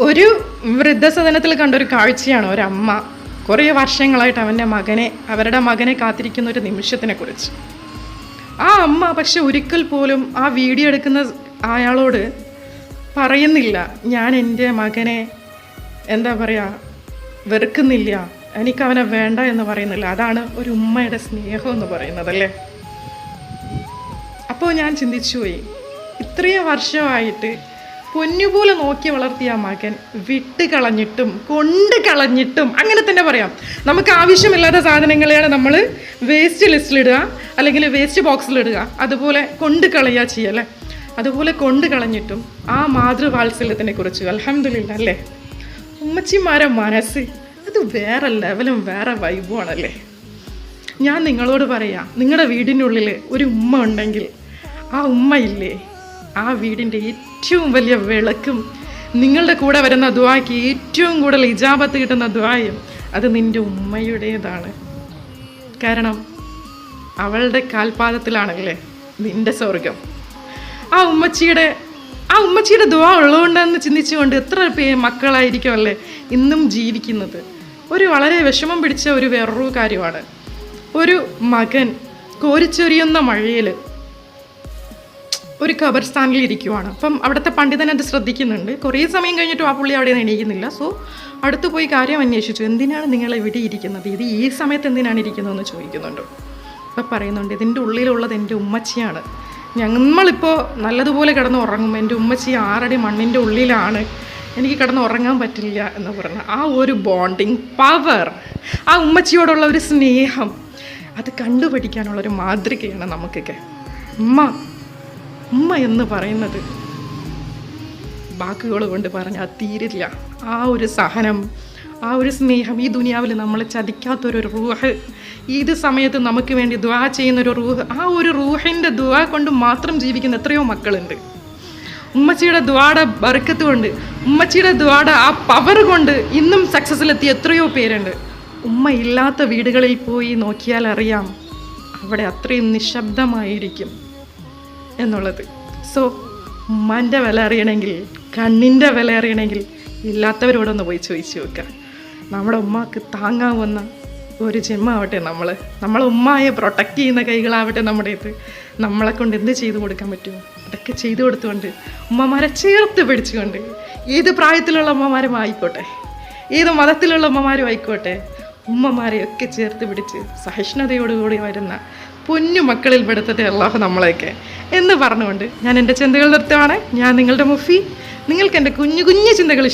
ഒരു വൃദ്ധസദനത്തിൽ കണ്ട ഒരു കാഴ്ചയാണ് ഒരമ്മ കുറേ വർഷങ്ങളായിട്ട് അവന്റെ മകനെ അവരുടെ മകനെ കാത്തിരിക്കുന്ന ഒരു നിമിഷത്തിനെ കുറിച്ച്. ആ അമ്മ പക്ഷെ ഒരിക്കൽ പോലും ആ വീഡിയോ എടുക്കുന്ന അയാളോട് പറയുന്നില്ല ഞാൻ എന്റെ മകനെ എന്താ പറയുക വെറുക്കുന്നില്ല എനിക്ക് അവനെ വേണ്ട എന്ന് പറയുന്നില്ല. അതാണ് ഒരു ഉമ്മയുടെ സ്നേഹം എന്ന് പറയുന്നത് അല്ലേ? അപ്പോൾ ഞാൻ ചിന്തിച്ചു പോയി ഇത്രയും വർഷമായിട്ട് പൊന്നുപോലെ നോക്കി വളർത്തിയ മകൻ വിട്ട് കളഞ്ഞിട്ടും കൊണ്ട് കളഞ്ഞിട്ടും അങ്ങനെ തന്നെ പറയാം. നമുക്ക് ആവശ്യമില്ലാത്ത സാധനങ്ങളെയാണ് നമ്മൾ വേസ്റ്റ് ലിസ്റ്റിലിടുക അല്ലെങ്കിൽ വേസ്റ്റ് ബോക്സിലിടുക അതുപോലെ കൊണ്ട് കളയുക ചെയ്യല്ലേ അതുപോലെ കൊണ്ട് കളഞ്ഞിട്ടും ആ മാതൃവാത്സല്യത്തിനെ കുറിച്ച് അലഹമില്ല അല്ലേ? ഉമ്മച്ചിമാരെ മനസ്സ് അത് വേറെ ലെവലും വേറെ വൈബുമാണല്ലേ ഞാൻ നിങ്ങളോട് പറയാം നിങ്ങളുടെ വീടിനുള്ളിൽ ഒരു ഉമ്മ ഉണ്ടെങ്കിൽ ആ ഉമ്മയില്ലേ? ആ വീടിന്റെ ഏറ്റവും വലിയ വിളക്കും. നിങ്ങളുടെ കൂടെ വരുന്ന ദ്വായ്ക്ക് ഏറ്റവും കൂടുതൽ ഇജാബത്ത് കിട്ടുന്ന ദ്വായും അത് നിന്റെ ഉമ്മയുടേതാണ്. കാരണം അവളുടെ കാൽപാദത്തിലാണല്ലേ നിന്റെ സ്വർഗം ആ ഉമ്മച്ചിയുടെ ആ ഉമ്മച്ചിയുടെ ദ്വാ ഉള്ളതുകൊണ്ടെന്ന് ചിന്തിച്ചുകൊണ്ട് എത്ര പേ മക്കളായിരിക്കും അല്ലേ ഇന്നും ജീവിക്കുന്നത്. ഒരു വളരെ വിഷമം പിടിച്ച ഒരു വേറൊരു കാര്യമാണ്. ഒരു മകൻ കോരിച്ചൊരിയുന്ന മഴയിൽ ഒരു ഖബർസ്ഥാനിൽ ഇരിക്കുവാണ്. അപ്പം അവിടുത്തെ പണ്ഡിതൻ അത് ശ്രദ്ധിക്കുന്നുണ്ട്. കുറേ സമയം കഴിഞ്ഞിട്ടും ആ പുള്ളി അവിടെ നിന്ന് എണീക്കുന്നില്ല. സോ അടുത്ത് പോയി കാര്യം അന്വേഷിച്ചു. എന്തിനാണ് നിങ്ങൾ ഇവിടെ ഇരിക്കുന്നത്? ഇത് ഈ സമയത്ത് എന്തിനാണ് ഇരിക്കുന്നതെന്ന് ചോദിക്കുന്നുണ്ട്. അപ്പം പറയുന്നുണ്ട് ഇതിന്റെ ഉള്ളിലുള്ളത് എന്റെ ഉമ്മച്ചിയാണ്. ഞങ്ങളിപ്പോൾ നല്ലതുപോലെ കിടന്ന് ഉറങ്ങും എന്റെ ഉമ്മച്ചി ആറടി മണ്ണിന്റെ ഉള്ളിലാണ്. എനിക്ക് കിടന്ന് ഉറങ്ങാൻ പറ്റില്ല എന്ന് പറഞ്ഞ ആ ഒരു ബോണ്ടിങ് പവർ ആ ഉമ്മച്ചിയോടുള്ള ഒരു സ്നേഹം അത് കണ്ടുപഠിക്കാനുള്ള ഒരു മാതൃകയാണ് നമുക്കൊക്കെ. ഉമ്മ ഉമ്മ എന്ന് പറയുന്നത്. വാക്കുകൾ കൊണ്ട് പറഞ്ഞാൽ തീരില്ല. ആ ഒരു സഹനം ആ ഒരു സ്നേഹം ഈ ദുനിയാവിൽ നമ്മളെ ചതിക്കാത്തൊരു റൂഹ്. ഏത് സമയത്ത് നമുക്ക് വേണ്ടി ദുവാ ചെയ്യുന്നൊരു റൂഹ്. ആ ഒരു റൂഹിന്റെ ദുവാ കൊണ്ട് മാത്രം ജീവിക്കുന്ന എത്രയോ മക്കളുണ്ട്. ഉമ്മച്ചിയുടെ ദ്വാട ബർക്കത്ത് കൊണ്ട് ഉമ്മച്ചിയുടെ ദ്വാട ആ പവർ കൊണ്ട് ഇന്നും സക്സസ്സിലെത്തിയ എത്രയോ പേരുണ്ട്. ഉമ്മ ഇല്ലാത്ത വീടുകളിൽ പോയി നോക്കിയാൽ അറിയാം അവിടെ അത്രയും നിശബ്ദമായിരിക്കും. എന്നുള്ളത്. സോ ഉമ്മാന്റെ വില അറിയണമെങ്കിൽ കണ്ണിന്റെ വില അറിയണമെങ്കിൽ ഇല്ലാത്തവരോടൊന്ന് പോയി ചോദിച്ചു നോക്കുക നമ്മുടെ ഉമ്മക്ക് താങ്ങാവുന്ന ഒരു ജന്മാവട്ടെ നമ്മൾ നമ്മളെ ഉമ്മയെ പ്രൊട്ടക്റ്റ് ചെയ്യുന്ന കൈകളാവട്ടെ നമ്മുടെ ഇത്. നമ്മളെ കൊണ്ട് എന്ത് ചെയ്തു കൊടുക്കാൻ പറ്റുമോ അതൊക്കെ ചെയ്തു കൊടുത്തുകൊണ്ട് ഉമ്മമാരെ ചേർത്ത് പിടിച്ചുകൊണ്ട് ഏത് പ്രായത്തിലുള്ള ഉമ്മമാരും ആയിക്കോട്ടെ. ഏത് മതത്തിലുള്ള ഉമ്മമാരും ആയിക്കോട്ടെ. ഉമ്മമാരെയൊക്കെ ചേർത്ത് പിടിച്ച് സഹിഷ്ണുതയോടുകൂടി വരുന്ന പൊന്നു മക്കളിൽ പെടുത്തട്ടെ അള്ളാഹു നമ്മളെയൊക്കെ. എന്ന് പറഞ്ഞുകൊണ്ട് ഞാൻ എന്റെ ചിന്തകൾ നിർത്തുവാണ്. ഞാൻ നിങ്ങളുടെ മുഫി. നിങ്ങൾക്ക് എന്റെ കുഞ്ഞു കുഞ്ഞു ചിന്തകൾ